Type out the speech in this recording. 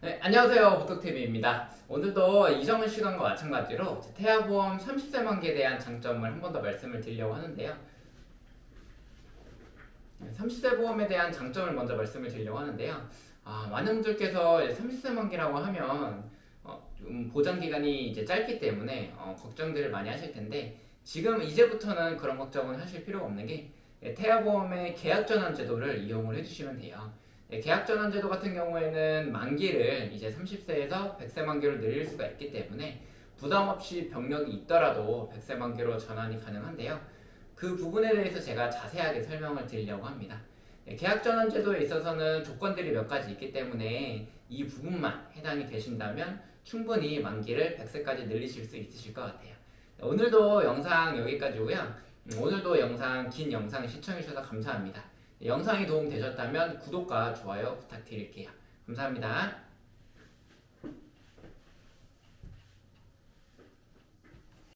네, 안녕하세요. 보톡TV입니다. 오늘도 이전 시간과 마찬가지로 태아보험 30세 만기에 대한 장점을 한 번 더 말씀을 드리려고 하는데요. 네, 30세 보험에 대한 장점을 먼저 말씀을 드리려고 하는데요. 아, 많은 분들께서 이제 30세 만기라고 하면 어, 좀 보장 기간이 이제 짧기 때문에 어, 걱정들을 많이 하실 텐데 지금 이제부터는 그런 걱정은 하실 필요가 없는 게 예, 태아보험의 계약 전환 제도를 이용을 해주시면 돼요. 네, 계약 전환 제도 같은 경우에는 만기를 이제 30세에서 100세 만기로 늘릴 수가 있기 때문에 부담 없이 병력이 있더라도 100세 만기로 전환이 가능한데요. 그 부분에 대해서 제가 자세하게 설명을 드리려고 합니다. 네, 계약 전환 제도에 있어서는 조건들이 몇 가지 있기 때문에 이 부분만 해당이 되신다면 충분히 만기를 100세까지 늘리실 수 있으실 것 같아요. 네, 오늘도 영상 여기까지고요. 음, 오늘도 영상 긴 영상 시청해 주셔서 감사합니다. 영상이 도움 되셨다면 구독과 좋아요 부탁드릴게요. 감사합니다.